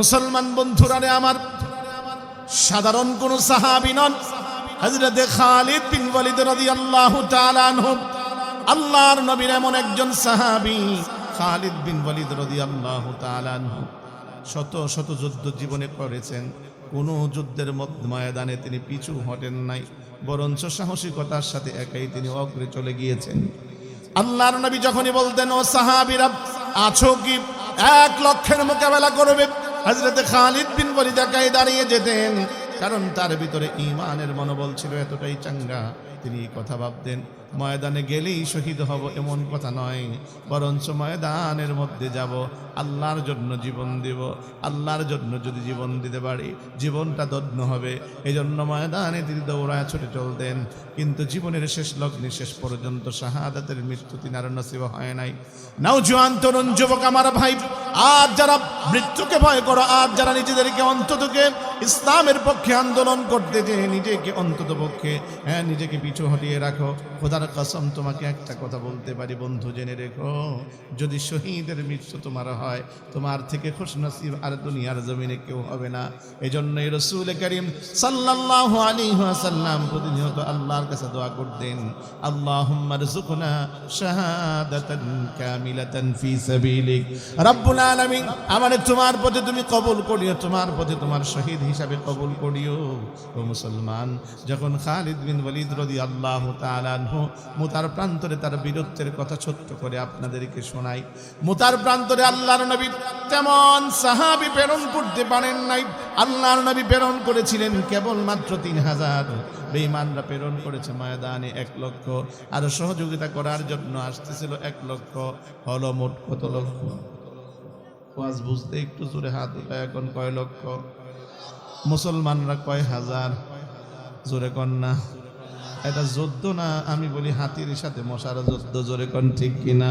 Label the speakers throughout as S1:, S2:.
S1: মুসলমান বন্ধুরারে আমার, সাধারণ কোন সাহাবি নন। হযরত খালিদ বিন ওয়ালিদ রাদিয়াল্লাহু তাআলা আনহু। আল্লাহর নবীর এমন একজন সাহাবী, খালিদ বিন ওয়ালিদ রাদিয়াল্লাহু তাআলা আনহু। শত শত যুদ্ধ জীবনে করেছেন কোন যুদ্ধের ময়দানে তিনি পিছু হটেন নাই, বরঞ্চ সাহসিকতার সাথে একাই তিনি অগ্রে চলে গিয়েছেন। আল্লাহর নবী যখনই বলতেন, ও সাহাবীরা, আছো কি? এক লক্ষের মোকাবেলা করবে? হযরত খালিদ বিন একাই দাঁড়িয়ে যেতেন, কারণ তার ভিতরে ইমানের মনোবল ছিল এতটাই চাঙ্গা। তিনি কথা ভাবতেন। ময়দানে গেলেই শহীদ হব এমন কথা নয়। বরঞ্চ ময়দানের মধ্যে যাব, আল্লাহর জন্য জীবন দেব। আল্লাহর জন্য যদি জীবন দিতে পারি, জীবনটা দগ্ন হবে। এই জন্য ময়দানে তিনি দৌড়ায় ছুটে চলতেন। কিন্তু জীবনের শেষ লগ্নে শেষ পর্যন্ত শাহাদাতের মৃত্যু তিনি আর নসিব হয় নাই। নাও জোয়ান তরুণ যুবক আমার ভাই, আর যারা মৃত্যুকে ভয় করো, আর যারা নিজেদেরকে অন্ততকে ইসলামের পক্ষে আন্দোলন করতে যে নিজেকে অন্তত পক্ষে হ্যাঁ নিজেকে পিছু হটিয়ে রাখো। খোদার কসম, তোমাকে একটা কথা বলতে পারি, বন্ধু, জেনে রেখো। যদি শহীদের মৃত্যু তোমার হয়, তোমার থেকে খুশ নসিব আর দুনিয়ার জমিনে কেউ হবে না। এই জন্যই রসুল করিম সাল্লাল্লাহু আলাইহি ওয়াসাল্লাম প্রতিনিয়ত আল্লাহর কাছে দোয়া করতেন আলামিন, আমারে তোমার পথে তুমি কবুল করিও, তোমার পথে তোমার শহীদ হিসাবে কবুল করিও। ও মুসলমান, যখন খালিদ বিন ওয়ালিদ রাদিয়াল্লাহু তাআলা আনহু মুতার প্রান্তরে তার বীরত্বের কথা ছোট্ট করে আপনাদেরকে শোনাই। মুতার প্রান্তরে আল্লাহর নবী তেমন সাহাবি প্রেরণ করতে পারেন নাই। আল্লাহর নবী প্রেরণ করেছিলেন কেবলমাত্র তিন হাজার। বেঈমানরা প্রেরণ করেছে ময়দানে এক লক্ষ। আর সহযোগিতা করার জন্য আসতেছিল এক লক্ষ। হল মোট কত লক্ষ? বুঝতে একটু জোরে হাত উঠায় এখন কয় লক্ষ? মুসলমানরা কয় হাজার? জোরে কন না। এটা যুদ্ধ না? আমি বলি হাতির সাথে মশার যুদ্ধ, জোরে কন ঠিক কিনা?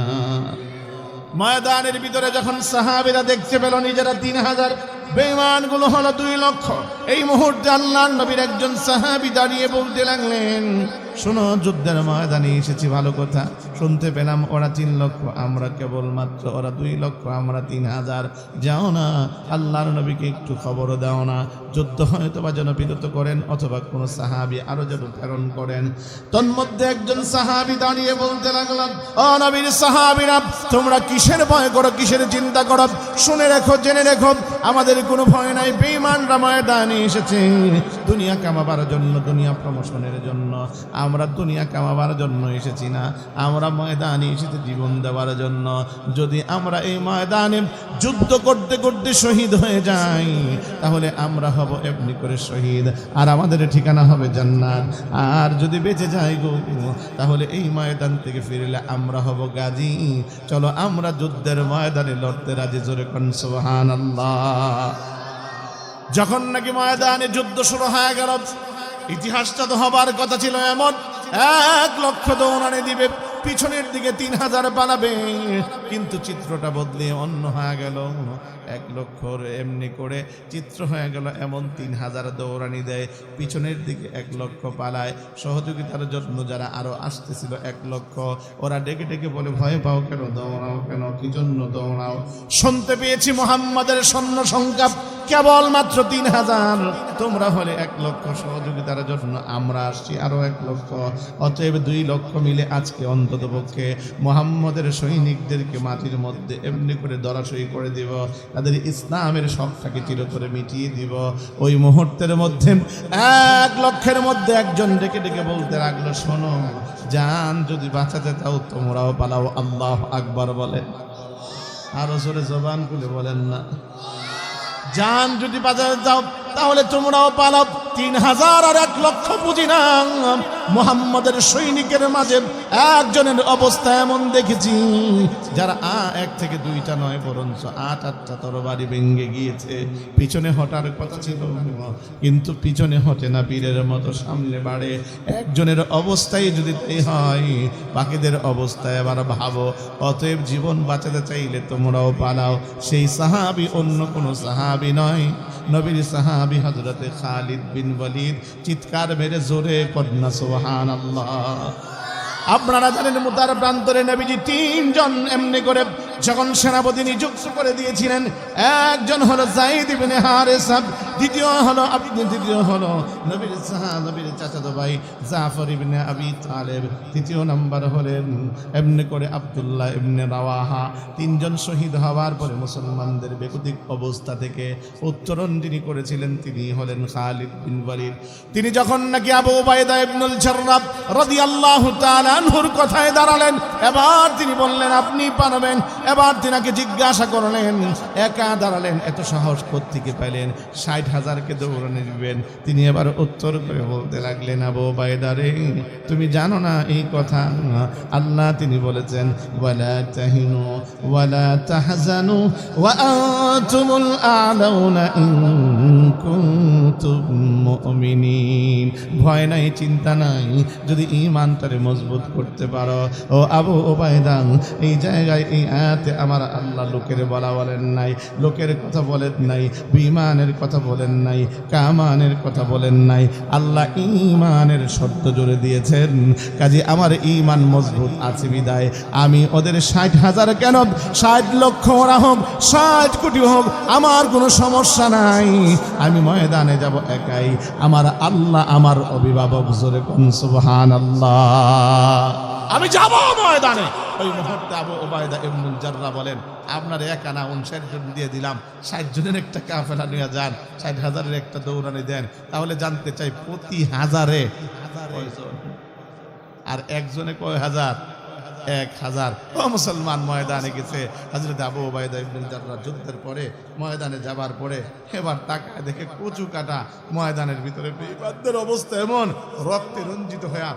S1: ময়দানের ভিতরে যখন সাহাবিরা দেখতে পেল নিজেরা তিন হাজার বেমানগুলো হলো দুই লক্ষ, এই মুহূর্তে আল্লাহ নবীর একজন সাহাবি দাঁড়িয়ে বলতে লাগলেন শোনো, যুদ্ধের ময়দানে এসেছি, ভালো কথা। শুনতে পেলাম ওরা তিন লক্ষ, আমরা কেবল মাত্র ওরা দুই লক্ষ, আমরা তিন হাজার। যাও না, আল্লাহর নবীকে একটু খবর দাও না। যুদ্ধ হয়তো বা যেন বিরত করেন, অথবা কোনো সাহাবি আরও যেন প্রেরণ করেন। তন্মধ্যে একজন সাহাবি দাঁড়িয়ে বলতে লাগলাম, ও নবীর সাহাবিরা, তোমরা কিসের ভয় করো, কিসের চিন্তা করো? শুনে রেখো, জেনে রেখো, আমাদের কোনো ভয় নাই, বেঈমানরা ময়দানে এসেছে। দুনিয়া কামাবার জন্য, দুনিয়া প্রমোশনের জন্য। আমরা দুনিয়া কামাবার জন্য এসেছি না। আমরা ময়দানে এসেছি জীবন দেওয়ার জন্য। যদি আমরা এই ময়দানে যুদ্ধ করতে করতে শহীদ হয়ে যাই, তাহলে আমরা হব এমনি করে শহীদ। আর আমাদের ঠিকানা হবে জান্নাত। আর যদি বেঁচে যাই গো, তাহলে এই ময়দান থেকে ফিরলে আমরা হব গাজী। চলো আমরা যুদ্ধের ময়দানে লড়তে রাজি, জোরে কন, সুবহানাল্লাহ। যখন নাকি ময়দানে যুদ্ধ শুরু হয়ে গেল ইতিহাসটা তো হবার কথা ছিল এমন। এক লক্ষ দৌড়ানে দিবে। পিছনের দিকে তিন হাজার পালাবে। কিন্তু চিত্রটা বদলে অন্য হয়ে গেল। এক লক্ষ এমনি করে চিত্র হয়ে গেল, এমন তিন হাজার দৌড়ানি দেয়। পিছনের দিকে এক লক্ষ পালায়। সহযোগিতার জন্য যারা আরও আসতেছিল এক লক্ষ, ওরা ডেকে ডেকে বলে, ভয় পাও কেন? দৌড়াও কেন? কি জন্য দৌড়াও? শুনতে পেয়েছি মোহাম্মদের সৈন্য সংখ্যা কেবলমাত্র তিন হাজার। তোমরা হলে এক লক্ষ সহযোগিতার জন্য আমরা আসছি আরও এক লক্ষ। অতএব দুই লক্ষ মিলে আজকে অন্তত পক্ষে মোহাম্মদের সৈনিকদেরকে মাটির মধ্যে এমনি করে দরাসই করে দিব, তাদের ইসলামের শখটাকে চিরতরে মিটিয়ে দিব। ওই মুহূর্তের মধ্যে এক লক্ষের মধ্যে একজন ডেকে ডেকে বলতে লাগল, শোনো, জান যদি বাঁচাতে চাও, তোমরাও পালাও। আল্লাহ আকবার বলেন আরও জোরে জবান খুলে বলেন না। জান যদি বাজারে যাও তাহলে তোমরাও পালাও। তিন হাজার আর এক লক্ষ পুঁজি না মোহাম্মদের সৈনিকের মাঝে একজনের অবস্থা এমন দেখেছি, যারা আ এক থেকে দুইটা নয় বরঞ্চ আট আটটা তরবারি ভেঙ্গে গিয়েছে। পিছনে হটার কথা ছিল কিন্তু পিছনে হটে না বীরের মতো সামনে বাড়ে। একজনের অবস্থায় যদি তাই হয়, বাকিদের অবস্থায় আবার ভাবো। অতএব জীবন বাঁচাতে চাইলে তোমরাও পালাও। সেই সাহাবি অন্য কোনো সাহাবি নয়। নবীর সাহাবি হজরতে খালিদ বিন ওয়ালিদ চিৎকার মেরে জোরে কন্যা সোহান আল্লাহ আপনারা জানেন মুতার প্রান্তরে নবীজি তিনজন এমনি করে যখন সেনাপতি নিযুক্ত করে দিয়েছিলেন, একজন হলো জাইদ ইবনে হারেসাব দ্বিতীয় হলো আপনি দ্বিতীয় হলো নবীর সাহা, নবীর চাচাতো ভাই জাফর ইবনে আবি তালেব। তৃতীয় নাম্বার হলেন এমনি করে আব্দুল্লাহ ইবনে রাওয়াহা। তিনজন শহীদ হওয়ার পরে মুসলমানদের বেকুতিক অবস্থা থেকে উত্তরণ যিনি করেছিলেন, তিনি হলেন খালিদ বিন ওয়ালিদ। তিনি যখন নাকি আবু উবাইদা ইবনুল জাররাব রাদিয়াল্লাহু তাআলা আনহুর কথায় দাঁড়ালেন, এবার তিনি বললেন, আপনি পারবেন। এবার তিনাকে জিজ্ঞাসা করলেন, একা দাঁড়ালেন? এত সাহস থেকে পেলেন ষাট হাজারকে দৌড়ানে দিবেন তিনি এবার উত্তর করে বলতে লাগলেন, আবু উবাইদা রে, তুমি জানো না এই কথা? আল্লাহ তিনি বলেছেন, ওয়ালা তাহিনু ওয়ালা তাহজানু ওয়া আনতুমুল আ'লাউনা ইন কুনতুম মুমিনিন। ভয় নাই, চিন্তা নাই, যদি ইমানটারে মজবুত করতে পারো। ও আবু ওবায়দা এই জায়গায়, এই আয়াতে আমার আল্লাহ লোকের বলা বলেন নাই, লোকের কথা বলেন নাই বিমানের কথা বলেন নাই, কামানের কথা বলেন নাই। আল্লাহ ইমানের শর্ত জুড়ে দিয়েছেন। কাজে, আমার ইমান মজবুত আছে বিদায়। আমি ওদের ষাট হাজার কেন? ষাট লক্ষ ওরা হোক, ষাট কোটি হোক, আমার কোনো সমস্যা নাই। আমি ময়দানে যাব একাই। আমার আল্লাহ আমার অভিভাবক, জোরে কোন সুবহান আল্লাহ আমি যাব ময়দানে। ওই মুহূর্তে আবু ওবায়দা ইবনুল জাররা বলেন আপনার এক আনা উনষাট জন দিয়ে দিলাম ষাট জনের একটা কাফেলা নিয়ে যান ষাট হাজারের একটা দৌড়ানি দেন তাহলে জানতে চাই প্রতি হাজারে? আর একজনে কয় হাজার? এক হাজার। ও মুসলমান ময়দানে গেছে। হজরত আবু ওবায়দা ইবনুল জাররা যুদ্ধের পরে ময়দানে যাবার পরে এবার তাকায় দেখে কচু কাটা ময়দানের ভিতরে অবস্থা এমন রক্তে রঞ্জিত হ্যাঁ,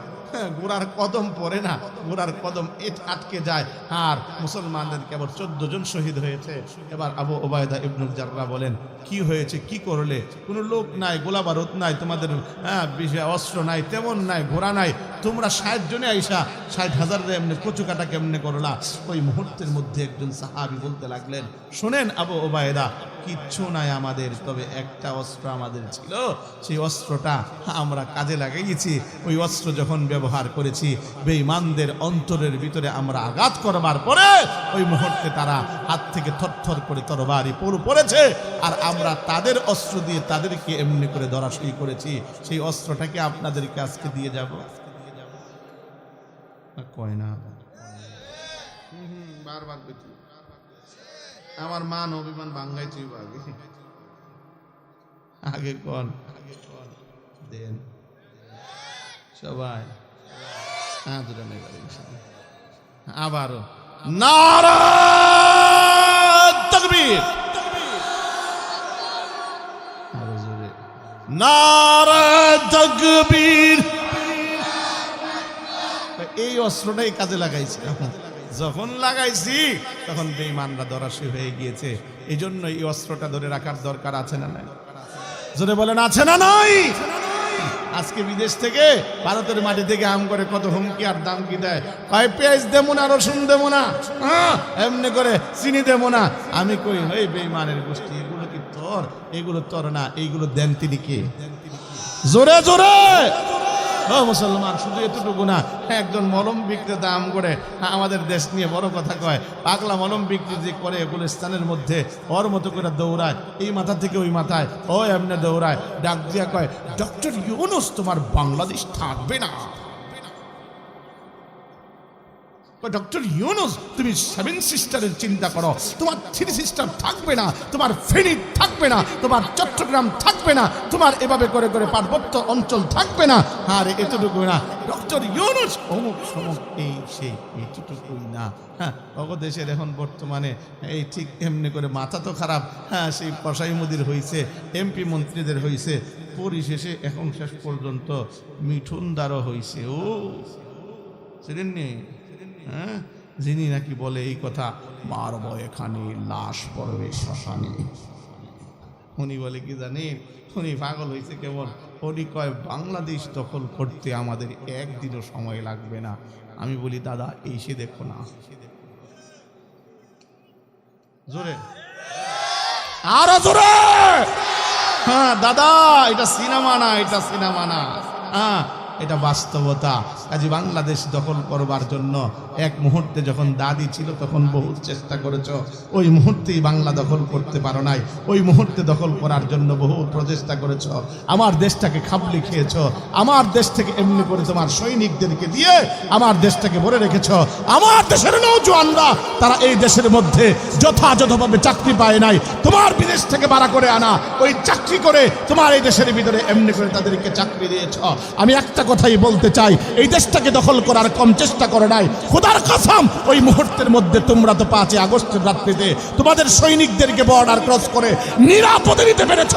S1: গোড়ার কদম পড়ে না গোড়ার কদম আটকে যায়। আর মুসলমানদের কেবল চোদ্দ জন শহীদ হয়েছে। এবার আবু ওবায়দা ইবনুল জাররা বলেন, কি হয়েছে? কি করলে? কোনো লোক নাই, গোলা বারুদ নাই, তোমাদের হ্যাঁ অস্ত্র নাই, তেমন নাই, ঘোড়া নাই। তোমরা ষাট জনে আইসা, ষাট হাজার এমনি কচু কাটা কেমনে করলা? ওই মুহূর্তের মধ্যে একজন সাহাবি বলতে লাগলেন, শোনেন আবু ওবায়দা কিচ্ছু নাই আমাদের, তবে একটা অস্ত্র আমাদের ছিল। সেই অস্ত্রটা আমরা কাজে লাগিয়েছি। ওই অস্ত্র যখন ব্যবহার করেছি, বেঈমানদের অন্তরের ভিতরে আমরা আঘাত করবার পরে ওই মুহূর্তে তারা হাত থেকে থরথর করে তরবারি পড়ু পড়েছে। আর আমরা তাদের অস্ত্র দিয়ে তাদেরকে এমনি করে ধরাশয়ী করেছি। সেই অস্ত্রটাকে আপনাদেরকে আজকে দিয়ে যাব। কয় না? বারবার। আমার মান অভিমান বাঙ্গাইছি আগে আগে কন? দেন। সবাই। হ্যাঁ। আবারও। নারা এই অস্ত্রটাই কাজে লাগাইছি। যখন লাগাইছি তখন বেঈমানরা দরাশি হয়ে গিয়েছে। এই জন্য এই অস্ত্রটা ধরে রাখার দরকার আছে না নাই? জোরে বলেন আছে না নাই? আজকে বিদেশ থেকে ভারতের মাটি থেকে আম করে কত হুমকি আর দাম কি দেয়। কয় পেঁয়াজ দেবো না রসুন দেবো না? হ্যাঁ, এমনি করে চিনি দেবো না? আমি কই ওই বেইমানের গোষ্ঠী এগুলো কি তোর? এগুলো তোর না এইগুলো দেন তিনি কে? জোরে জোরে! ও মুসলমান, শুধু এতটুকু না, একজন মলম বিক্রেতা দাম করে আমাদের দেশ নিয়ে বড় কথা কয়, পাগলা মলম বিক্রি যে করে গুলিস্তানের মধ্যে, ওর মতো করে দৌড়ায়, এই মাথা থেকে ওই মাথায়, ও এমনি দৌড়ায়, ডাক দিয়া কয়, ডক্টর ইউনুস, তোমার বাংলাদেশ থাকবে না। ডক্টর ইউনুস তুমি সেভেন সিস্টারের চিন্তা করো। তোমার থ্রি সিস্টার থাকবে না, তোমার ফেনী থাকবে না, তোমার চট্টগ্রাম থাকবে না, তোমার এভাবে করে করে পার্বত্য অঞ্চল থাকবে না। আর, এতটুকু না। ডক্টর ইউনুস অমুক সমুক, এই সেই এতটুকুই না। হ্যাঁ দেশের এখন বর্তমানে এই ঠিক এমনি করে মাথা তো খারাপ। হ্যাঁ সেই কসাই মুদির হয়েছে এমপি মন্ত্রীদের হয়েছে পরিশেষে এখন শেষ পর্যন্ত মিঠুনদারও হয়েছে ও চিনেননি হ্যাঁ? যিনি নাকি বলে এই কথা, মারব এখানে, লাশ পড়বে শ্মশানে। উনি বলে, কি জানেন উনি পাগল হয়েছে কেবল। উনি কয়, বাংলাদেশ দখল করতে আমাদের একদিনও সময় লাগবে না। আমি বলি, দাদা এই সে দেখো না। জোরে। আরও জোরে! হ্যাঁ দাদা, এটা সিনেমা না, এটা সিনেমা না। হ্যাঁ এটা বাস্তবতা। কাজে বাংলাদেশ দখল করবার জন্য এক মুহূর্তে যখন দাদি ছিল, তখন বহু চেষ্টা করেছ। ওই মুহূর্তেই বাংলা দখল করতে পারো নাই। ওই মুহূর্তে দখল করার জন্য বহু প্রচেষ্টা করেছ। আমার দেশটাকে খাবলি খেয়েছ। আমার দেশ থেকে এমনি করে তোমার সৈনিকদেরকে দিয়ে আমার দেশটাকে ভরে রেখেছ। আমার দেশের নৌজওয়ানরা, তারা এই দেশের মধ্যে যথাযথভাবে চাকরি পায় নাই। তোমার বিদেশ থেকে ভাড়া করে আনা। ওই চাকরি করে তোমার এই দেশের ভিতরে এমনি করে তাদেরকে চাকরি দিয়েছ। আমি একটা কথাই বলতে চাই, এই দেশটাকে দখল করার কম চেষ্টা করে নাই। খোদার কসম, ওই মুহূর্তের মধ্যে তোমরা তো পাঁচই আগস্টের রাত্রিতে তোমাদের সৈনিকদেরকে বর্ডার ক্রস করে নিরাপদে নিতে পেরেছ।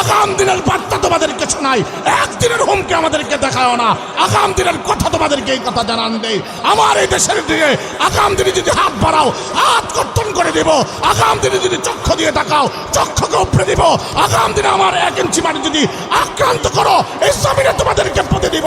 S1: আগাম দিনের বার্তা তোমাদেরকে শোনাই একদিনের হুমকে আমাদেরকে দেখাও না। আগাম দিনের কথা তোমাদেরকে এই কথা জানান দেই। আমার এই দেশের দিকে আগাম দিনে যদি হাত বাড়াও, হাত কর্তন করে দিব। আগাম দিনে যদি চক্ষু দিয়ে তাকাও, চক্ষুকে উপরে দিব। আগাম দিনে আমার এক ইঞ্চি মাটি যদি আক্রান্ত করো, এই জমিনে তোমাদেরকে পদে দিব।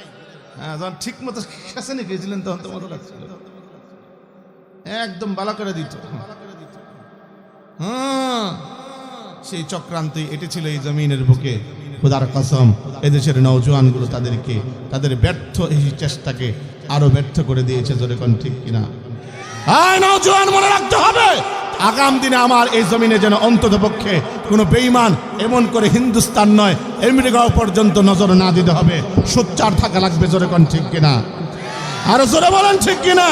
S1: হ্যাঁ যখন ঠিক মতো খেসে গেছিলেন তখন তো মতো লাগছিল একদম বালা করে দিত। হ্যাঁ সেই চক্রান্তই এটি ছিল এই জমিনের বুকে খুদার কসম। এদেশের নৌজওয়ানগুলো তাদেরকে, তাদের ব্যর্থ এই চেষ্টাকে আরও ব্যর্থ করে দিয়েছে, জোরে কোন ঠিক কিনা? আয় নৌজওয়ান মনে রাখতে হবে, আগাম দিনে আমার এই জমিনে যেন অন্তত পক্ষে কোনো বেইমান এমন করে হিন্দুস্তান নয় আমেরিকাও পর্যন্ত নজর না দিতে হবে। সোচ্চার থাকা লাগবে জোরে কোন ঠিক কিনা? আরও জোরে বলেন ঠিক কিনা?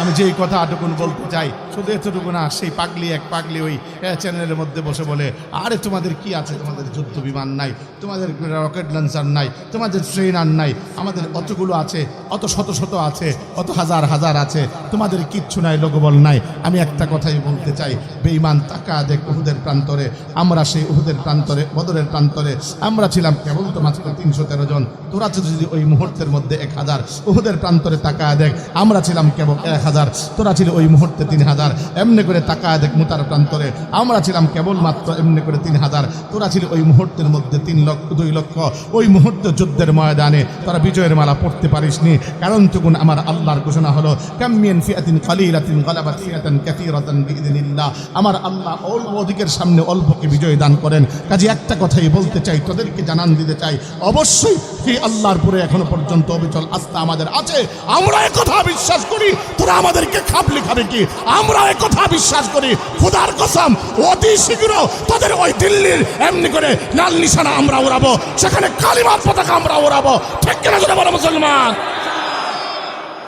S1: আমি যেই কথা আটকুন বলতে চাই শুধু এতটুকু না, সেই পাগলি এক পাগলি ওই চ্যানেলের মধ্যে বসে বলে, আরে, তোমাদের কি আছে? তোমাদের যুদ্ধ বিমান নাই, তোমাদের রকেট লঞ্চার নাই, তোমাদের ট্রেনার নাই, আমাদের অতগুলো আছে, অত শত শত আছে, অত হাজার হাজার আছে, তোমাদের কিচ্ছু নাই, লোকবল নাই। আমি একটা কথাই বলতে চাই, বেঈমান, তাকা দেখ উহুদের প্রান্তরে, আমরা সেই উহুদের প্রান্তরে, বদরের প্রান্তরে, আমরা ছিলাম কেবল তো মাত্র তিনশো তেরো জন। তোরা যদি ওই মুহূর্তের মধ্যে এক হাজার, উহুদের প্রান্তরে তাকা দেখ, আমরা ছিলাম কেবল এক হাজার, তোরা ছিল ওই মুহূর্তে তিন হাজার। এমনি করে তাকায় দেখ মুতার প্রান্তরে। আমরা ছিলাম কেবলমাত্র এমনি করে তিন হাজার তোরা ছিল ওই মুহূর্তের মধ্যে তিন লক্ষ, দুই লক্ষ। ওই মুহূর্তে যুদ্ধের ময়দানে তোরা বিজয়ের মালা পড়তে পারিসনি। কারণ তখন আমার আল্লাহর ঘোষণা হলো কামিয়ান ফিয়াতিন কালিলাতিন গালাবাত ফিয়াতান কাসীরাতান বিইذنিল্লাহ আমার আল্লাহ অল্প অধিকের সামনে অল্পকে বিজয় দান করেন। কাজে একটা কথাই বলতে চাই, তোদেরকে জানান দিতে চাই। অবশ্যই সেই আল্লাহর পরে এখনও পর্যন্ত অবিচল আস্থা আমাদের আছে। আমরা কথা বিশ্বাস করি, তোরা আমাদেরকে খাবলি খাবে কি? আমরা কথা বিশ্বাস করি, খুদার কসম, অতি শীঘ্র তোদের ওই দিল্লির এমনি করে লাল নিশানা আমরা উড়াবো, সেখানে কালিমার পতাকা আমরা উড়াবো। ঠিক কিনা জোরে বলো মুসলমান?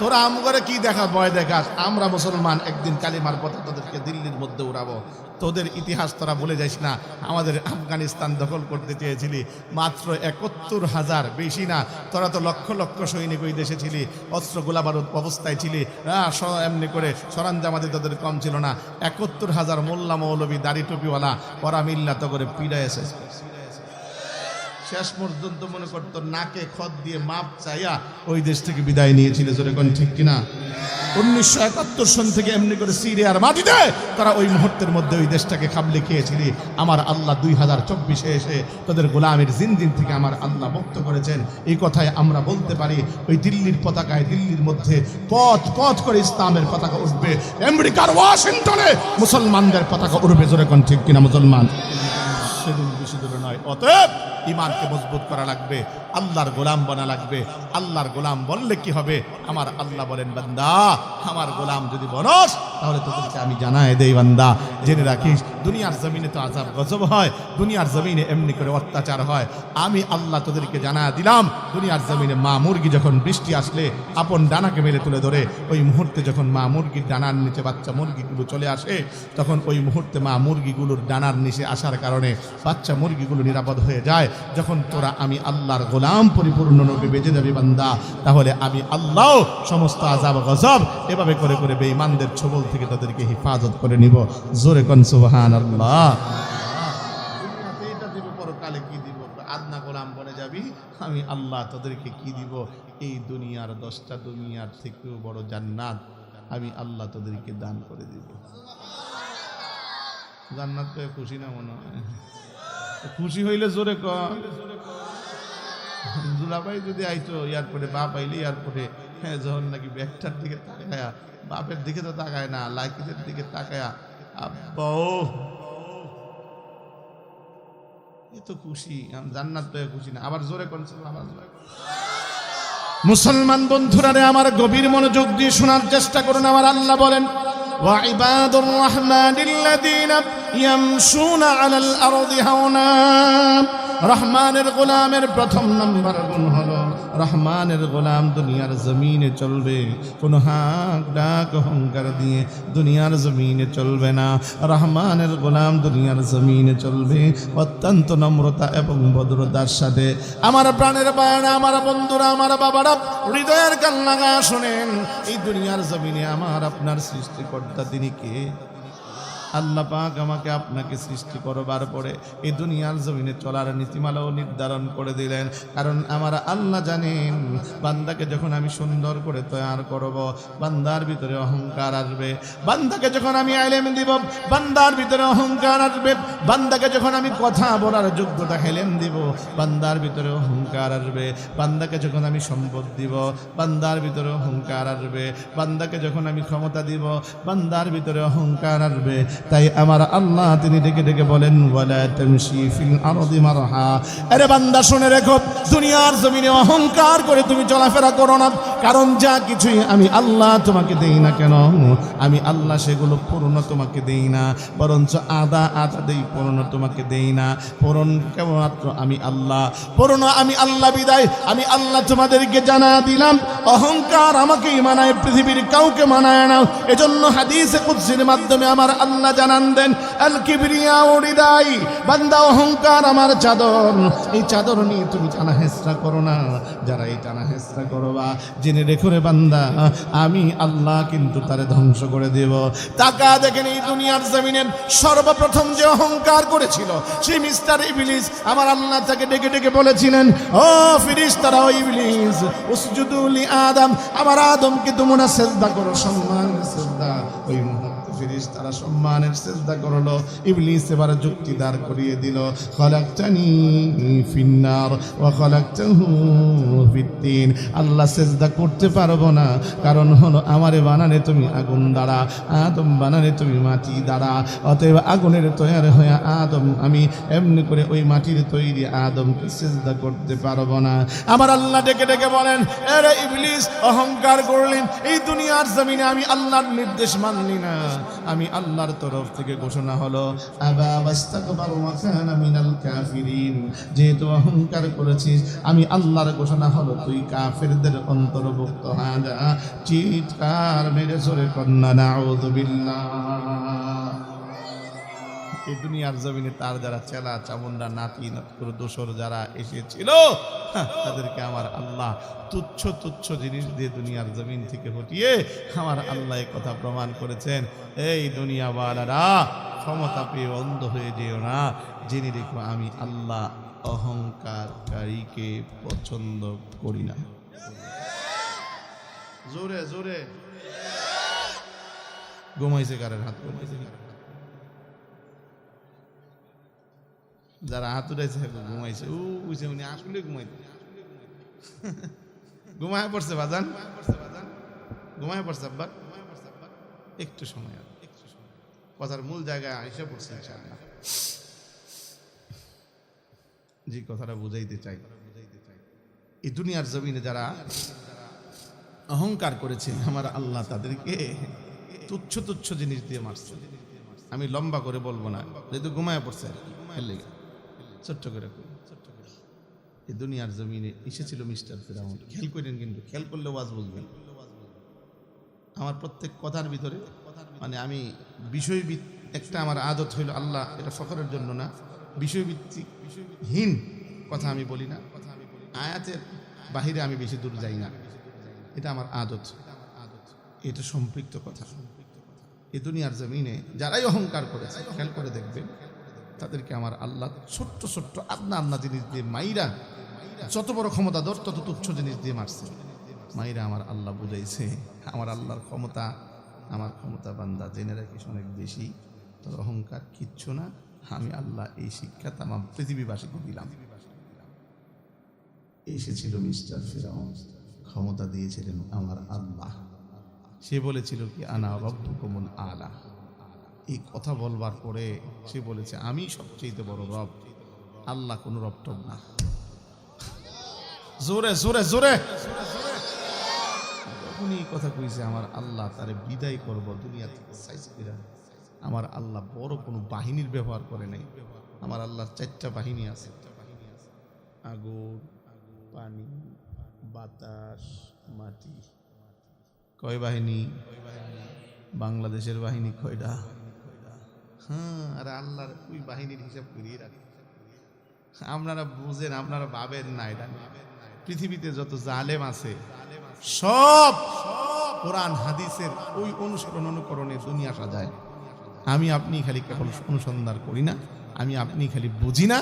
S1: তোরা আম করে কি দেখা? ভয় দেখাস। আমরা মুসলমান, একদিন কালিমার পথে তোদেরকে দিল্লির মধ্যে উড়াবো। তোদের ইতিহাস তোরা বলে যাইস না। আমাদের আফগানিস্তান দখল করতে চেয়েছিলি। মাত্র একাত্তর হাজার, বেশি না। তোরা তো লক্ষ লক্ষ সৈনিক ওই দেশে ছিলি। অস্ত্র গোলাবারুদ অবস্থায় ছিলি। এমনি করে সরঞ্জামাদি তোদের কম ছিল না। একাত্তর হাজার মোল্লা মৌলবী, দাড়ি টুপিওয়ালা, ওরা মিল্লাত করে পিড়া এসেছে। শেষ পর্যন্ত মনে করতো, নাকে খত দিয়ে মাপ চাইয়া ওই দেশ থেকে বিদায় নিয়েছিল, জোরে কোন ঠিক কিনা? উনিশশো একাত্তর সন থেকে এমনি করে সিরিয়ার মাটিতে তারা ওই মুহূর্তের মধ্যে ওই দেশটাকে খাবলে খেয়েছিলি। আমার আল্লাহ দুই হাজার চব্বিশে এসে তাদের গোলামের জিনদিন থেকে আমার আল্লাহ মুক্ত করেছেন। এই কথায় আমরা বলতে পারি, ওই দিল্লির পতাকায় দিল্লির মধ্যে পথ পথ করে ইসলামের পতাকা উঠবে। আমেরিকার ওয়াশিংটনে মুসলমানদের পতাকা উঠবে জোরে কোন ঠিক কিনা, মুসলমান? সেদিন বেশি দূরে নয়, অতএব ইমানকে মজবুত করা লাগবে। আল্লাহর গোলাম বনা লাগবে। আল্লাহর গোলাম বললে কি হবে? আমার আল্লাহ বলেন, বান্দা, আমার গোলাম যদি বনস, তাহলে তোদেরকে আমি জানাই দেই, বান্দা। জেনে রাখিস, দুনিয়ার জমিনে তো আজাব গজব হয়, দুনিয়ার জমিনে এমনি করে অত্যাচার হয়। আমি আল্লাহ তোদেরকে জানা দিলাম, দুনিয়ার জমিনে মা মুরগি যখন বৃষ্টি আসলে, আপন ডানাকে মেলে তুলে ধরে, ওই মুহূর্তে যখন মা মুরগির ডানার নিচে বাচ্চা মুরগিগুলো চলে আসে, তখন ওই মুহূর্তে মা মুরগিগুলোর ডানার নিচে আসার কারণে বাচ্চা মুরগিগুলো নিরাপদ হয়ে যায়। যখন তোরা আমি আল্লাহর গোলাম পরিপূর্ণ নবী বেজে যাবি বান্দা। তাহলে আমি আল্লাহ সমস্ত আজাব গজব এভাবে করে করে বেঈমানদের ছবল থেকে তাদেরকে হেফাজত করে নিব। জোরে কন সুবহান আল্লাহ কি দিব? যাবি, আমি আল্লাহ তাদেরকে কি দিব? এই দুনিয়ার দশটা দুনিয়ার থেকেও বড় জান্নাত আমি আল্লাহ তাদেরকে দান করে দিব। জান্নাত খুশি না মনে হয়? খুশি হইলে জোরে কর দুলাভাই যদি আইতো এয়ারপোর্টে বাপ আইলে এয়ারপোর্টে হ্যাঁ যখন নাকি ব্যাগটার দিকে তাকায়া বাপের দিকে তো তাকায় না লাইকের দিকে তাকায়া আব্বা ও এ তো খুশি আমি জান্নাত পেয়ে খুশি না আবার জোরে করছে আমার জোরে মুসলমান বন্ধুরা রে আমার গভীর মনোযোগ দিয়ে শোনার চেষ্টা করুন আমার আল্লাহ বলেন وعباد الرحمن الذين يمشون على الأرض هونا রহমানের গোলামের প্রথম নাম্বার গুণ হলো, রহমানের গোলাম দুনিয়ার জমিনে চলবে। কোনো হাক ডাক অহংকার দিয়ে দুনিয়ার জমিনে চলবে না। রহমানের গোলাম দুনিয়ার জমিনে চলবে, অত্যন্ত নম্রতা এবং ভদ্রতার সাথে। আমার প্রাণের বায়না, আমার বন্ধুরা, আমার বাবারা, হৃদয়ের কান্নাগা শোনেন, এই দুনিয়ার জমিনে আমার আপনার সৃষ্টিকর্তা তিনি কে? আল্লাহ পাক আমাকে আপনাকে সৃষ্টি করবার পরে এই দুনিয়ার জমিনে চলার নীতিমালাও নির্ধারণ করে দিলেন। কারণ আমার আল্লাহ জানেন, বান্দাকে যখন আমি সুন্দর করে তৈয়ার করব, বান্দার ভিতরে অহংকার আসবে। বান্দাকে যখন আমি আইলেম দিব, বান্দার ভিতরে অহংকার আসবে। বান্দাকে যখন আমি কথা বলার যোগ্যতা হেলেম দিব, বান্দার ভিতরে অহংকার আসবে। বান্দাকে যখন আমি সম্পদ দিব, বান্দার ভিতরে অহংকার আসবে। বান্দাকে যখন আমি ক্ষমতা দিব, বান্দার ভিতরে অহংকার আসবে। তাই আমার আল্লাহ তিনি ডেকে ডেকে বলেন আরে বান্দা, শুনে রেখো, দুনিয়ার জমিনে অহংকার করে তুমি চলাফেরা করো না, কারণ যা কিছুই আমি আল্লাহ তোমাকে দেই না কেন? আমি আল্লাহ সেগুলো পূর্ণ তোমাকে দেই না, বরঞ্চ আদা আদা দেই পূর্ণ তোমাকে দেই না। পূরণ কেবলমাত্র আমি আল্লাহ, পূর্ণ আমি আল্লাহ বিদায়, আমি আল্লাহ তোমাদেরকে জানা দিলাম, অহংকার আমাকেই মানায়, পৃথিবীর কাউকে মানায় না। এজন্য হাদিসে কুদ্সির মাধ্যমে আমার আল্লাহ জানান দেন আল কিবরিয়া উড়িদাই বান্দা অহংকার আমার চাদর। এই চাদর নিয়ে তুমি টানা হেসরা করো না, যারা এই টানা হেসরা করবা, জেনে রেখো রে বান্দা, আমি আল্লাহ কিন্তু তারে ধ্বংস করে দেব। তাকা দেখেন এই দুনিয়ার জমিনে সর্বপ্রথম যে অহংকার করেছিল, সেই মিস্টার ইবলিস আমার আল্লাহ তাকে ডেকে ডেকে বলেছিলেন, ও ফিরিস তারা ও ইবলিস উসজুদুলি আদম, আমার আদমকে তোমরা শ্রদ্ধা করো, সম্মান শ্রদ্ধা। ওই মুহূর্তে ফিরিস তারা সম্মানের চেষ্টা করল। ইবলিস এবার যুক্তি দাঁড় করিয়ে দিল ফিন্নার ও আল্লাহ সেজদা করতে পারব না, কারণ হলো আমারে বানানে তুমি আগুন দ্বারা, আদম বানানে তুমি মাটি দ্বারা। অতএব আগুনের তৈরি হয়ে আদম, আমি এমনি করে ওই মাটির তৈরি আদমকে সেজদা করতে পারব না। আমার আল্লাহ ডেকে ডেকে বলেন, এরে ইবলিস, অহংকার করলেন এই দুনিয়ার জমিনে আমি আল্লাহর নির্দেশ মানলি না। আমি আল্লাহর তরফ থেকে ঘোষণা হলো যেহেতু অহংকার করেছিস, আমি আল্লাহর ঘোষণা হলো, তুই কাফেরদের অন্তর্ভুক্ত যা। চিৎকার মেরে সরে কন্যা এই দুনিয়ার জমিনে তার যারা চেলা চামুন্ডা, নাতি নটকর দোসর যারা এসেছিল তাদেরকে আমার আল্লাহ তুচ্ছ তুচ্ছ জিনিস দিয়ে দুনিয়ার জমিন থেকে হটিয়ে আমার আল্লাহ কথা প্রমাণ করেছেন। এই দুনিয়াওয়ালারা, ক্ষমতা পেয়ে অন্ধ হয়ে যেও না। জেনে রেখো, আমি আল্লাহ অহংকারকারীকে পছন্দ করি না। জোরে জোরে। ঘুমাইছে কারের হাত? ঘুমাইছে কারের যারা হাত উঠাইছে ঘুমাইছে। ও বুঝছে উনি আসলে ঘুমাইছে ঘুমায় পড়ছে বাজান? ঘুমায় পড়ছে আব্বার একটু সময়। কথার মূল জায়গায় আইসা পড়ছে ইনশাআল্লাহ। যে কথাটা বুঝাইতে চাই। এই দুনিয়ার জমিনে যারা অহংকার করেছে, আমার আল্লাহ তাদেরকে তুচ্ছ তুচ্ছ জিনিস দিয়ে মারছে। আমি লম্বা করে বলব না, যেহেতু ঘুমায় পড়ছে আর কি। ছোট্ট করে কই, ছোট্ট করে। এই দুনিয়ার জমিনে এসেছিল মিস্টার ফিরাউন। খেয়াল করেন কিন্তু খেয়াল করলে ওয়াজ বুঝবেন। আমার প্রত্যেক কথার ভিতরে মানে আমি বিষয়ভিত একটা আমার আদত হইল আল্লাহ এটা ফখরের জন্য না। বিষয়ভিত্তিক হীন কথা আমি বলি না। আয়াতের বাহিরে আমি বেশি দূর যাই না। এটা আমার আদত। এটা সম্পৃক্ত কথা। সম্পৃক্ত এ দুনিয়ার জমিনে যারাই অহংকার করেছে খেয়াল করে দেখবেন তাদেরকে আমার আল্লাহ ছোট্ট ছোট্ট আদনা আদনা জিনিস দিয়ে মাইরা যত বড় ক্ষমতাধর তত তুচ্ছ জিনিস দিয়ে মারছে। মাইরা আমার আল্লাহ বুঝাইছে, আমার আল্লাহর ক্ষমতা, আমার ক্ষমতা বান্দা, জেনে রাখিস অনেক বেশি। তোর অহংকার কিচ্ছু না, আমি আল্লাহ এই শিক্ষা তামাম পৃথিবীবাসীকে দিলাম। এসেছিল মিস্টার ফেরাউন, ক্ষমতা দিয়েছিলেন আমার আল্লাহ। সে বলেছিল কি, আনা রব্বুকুমুল আলা। এই কথা বলবার পরে সে বলেছে, আমি সবচেয়ে বড় রব। আল্লাহ কোনো রব টব না। জোরে জোরে জোরে। যখন কথা কইছে, আমার আল্লাহ তারে বিদায় করব দুনিয়া থেকে আমার আল্লাহ বড় কোনো বাহিনীর ব্যবহার করে নাই। আমার আল্লাহর চারটা বাহিনী আছে। আগুন, পানি, বাতাস, মাটি। কয় বাহিনী? বাংলাদেশের বাহিনী কয়টা? হ্যাঁ আর আল্লাহর ওই বাহিনীর হিসাব করিয়ে রাখে। আপনারা বুঝেন আপনারা ভাবেন না এটা। পৃথিবীতে যত জালেম আছে সব কোরআন হাদিসের ওই অনুসরণ অনুকরণে দুনিয়া সাজায়। আমি আপনি খালি কেবল অনুসন্ধান করি না আমি আপনি খালি বুঝি না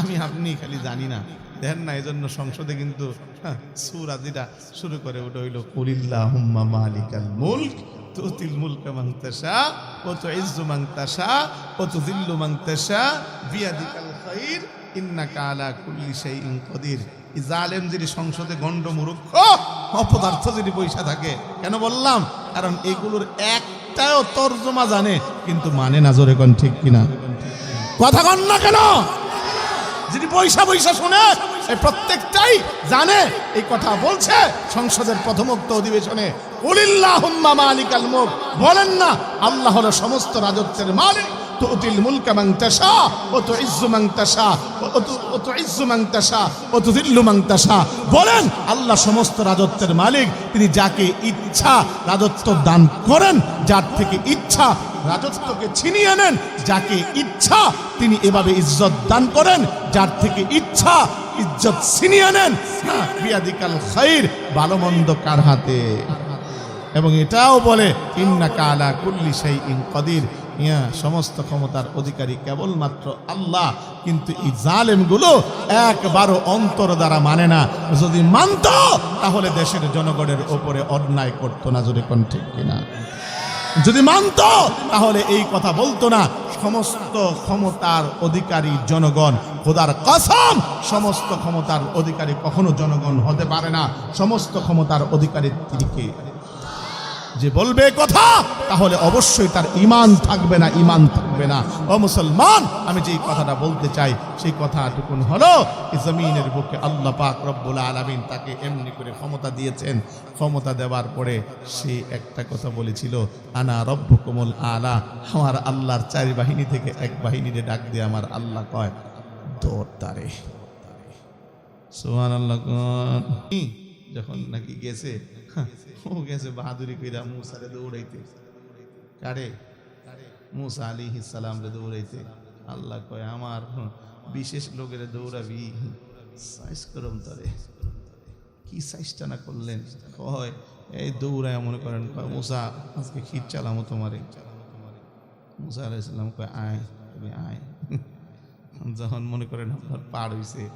S1: আমি আপনি খালি জানি না। দেখেন না এই জন্য সংসদে কিন্তু হ্যাঁ, সূরা যেটা শুরু করে ওটা হইল কুলিল্লাহুম্মা মালিকাল মুলক কদির। জালেম যিনি সংসদে গণ্ড মূর্খ অপদার্থ যদি পয়সা থাকে, কেন বললাম? কারণ এগুলোর একটাও তর্জমা জানে, কিন্তু মানে না জোরে কোন ঠিক কিনা? কথা কন না কেন? যিনি পয়সা পয়সা শুনে এই প্রত্যেকটাই জানে, এই কথা বলছে সংসদের প্রথমোক্ত অধিবেশনে। বলেন না আল্লাহ হলো সমস্ত রাজত্বের মালিক। মুলকা বলেন আল্লাহ সমস্ত রাজত্বের মালিক। তিনি যাকে ইচ্ছা রাজত্ব দান করেন যার থেকে ইচ্ছা রাজত্বকে ছিনিয়ে নেন যাকে ইচ্ছা তিনি এভাবে ইজ্জত দান করেন যার থেকে ইচ্ছা ইজ্জত ছিনিয়ে নেন। হ্যাঁ, বিয়াদিকাল খাইর ভালো মন্দ কার হাতে? এবং এটাও বলে ইন্না কালা কুল্লি সেই ইন কদির। ইয়া, সমস্ত ক্ষমতার অধিকারী কেবলমাত্র আল্লাহ, কিন্তু এই জালেমগুলো একবারও অন্তর দ্বারা মানে না। যদি মানত, তাহলে দেশের জনগণের ওপরে অন্যায় করতো না, যদি কোন ঠিক কিনা। যদি মানত, তাহলে এই কথা বলতো না। সমস্ত ক্ষমতার অধিকারী জনগণ, খোদার কসম, সমস্ত ক্ষমতার অধিকারী কখনো জনগণ হতে পারে না। সমস্ত ক্ষমতার অধিকারী তিনি কে? যে বলবে কথা, তাহলে অবশ্যই তার ইমান থাকবে না ইমান থাকবে না। ও মুসলমান, আমি যে কথাটা বলতে চাই, সেই কথাটুকুন হলো জমিনের বুকে আল্লাহ পাক রব্বুল আলামিন তাকে এমনি করে ক্ষমতা দিয়েছেন। ক্ষমতা দেওয়ার পরে সে একটা কথা বলেছিল, আনা রব্বুকুমুল আলা আমার আল্লাহর চারি বাহিনী থেকে এক বাহিনীরে ডাক দিয়ে আমার আল্লাহ কয় দৌড় তারে। সোহান আল্লাহ যখন নাকি গেছে ও গেছে বাহাদুরি কইরা মুসারে দৌড়াইতে। কারে? মুসা আলী রে দৌড়াইতে। আল্লাহ কয়, আমার বিশেষ লোকের দৌড়াবি। সাইজ করম তারে। কি সাইজটা না করলেন? কয়, এই দৌড়ায় মনে করেন, কয়, মুসা, আজকে খিট চালামো তোমারে। মুসা আলাইসাল্লাম কয়, আয়, তুমি আয়। যখন মনে করেন আপনার পার হইছে,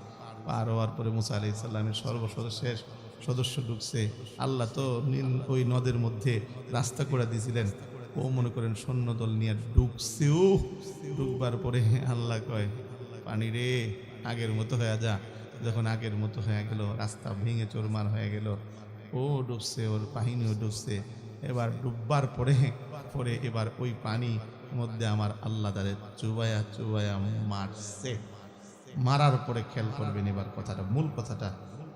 S1: পার হওয়ার পরে মুসা আলি ইসাল্লামের সর্বশেষ সদস্য ঢুকছে। আল্লাহ তো নীল ওই নদের মধ্যে রাস্তা করে দিয়েছিলেন। ও মনে করেন সৈন্য দল নিয়ে ঢুকছেও। ঢুকবার পরে আল্লাহ কয়, পানি রে, আগের মতো হয়ে যা। যখন আগের মতো হয়ে গেল, রাস্তা ভেঙে চোরমার হয়ে গেল, ও ডুবছে ওর বাহিনীও ডুবছে এবার ডুববার পরে পরে এবার ওই পানি মধ্যে আমার আল্লাহ তাদের চুবায়া চুবায়া মারছে। মারার পরে খেয়াল করবেন এবার কথাটা, মূল কথাটা।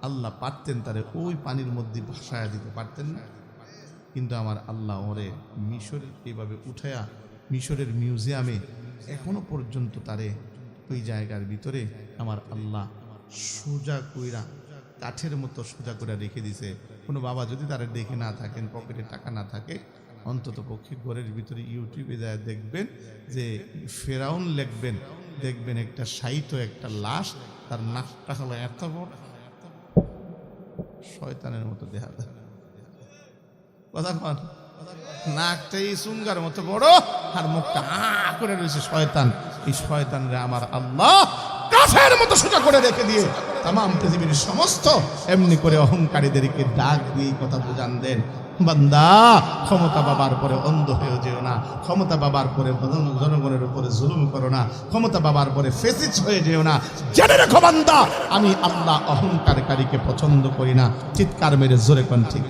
S1: আল্লাহ পারতেন তারে ওই পানির মধ্যে ভাসায়া দিতে পারতেন না। কিন্তু আমার আল্লাহ ওরে মিশর এইভাবে উঠায়া মিশরের মিউজিয়ামে এখনও পর্যন্ত তারে ওই জায়গার ভিতরে আমার আল্লাহ সোজা কইরা, কাঠের মতো সোজা করে রেখে দিছে। কোনো বাবা যদি তারা দেখে না থাকেন, পকেটে টাকা না থাকে, অন্তত পক্ষে ঘরের ভিতরে ইউটিউবে যায় দেখবেন যে ফেরাউন লিখবেন, দেখবেন একটা সাইট একটা লাশ, তার নাকটা হলো এত বড়। শয়তানের মতো দেখা যায় কথা নাকটা এই সুঙ্গার মতো বড়, আর মুখটা আ করে রয়েছে শয়তান। এই শয়তান রে আমার আল্লাহ কাঠ বরফের মতো সোজা করে রেখে দিয়ে তাম পৃথিবীর সমস্ত এমনি করে অহংকারীদেরকে ডাক দিয়ে কথা বুঝান দেন। বান্দা, ক্ষমতা বাবার পরে অন্ধ হয়ে যেও না। ক্ষমতা বাবার পরে জনগণের উপরে জুলুম করো না। ক্ষমতা বাবার পরে ফেসিস হয়ে যেও না। জেনে রেখো বান্দা, আমি আল্লাহ অহংকারকারীকে পছন্দ করি না। চিৎকার মেরে জোরে কোন ঠিক?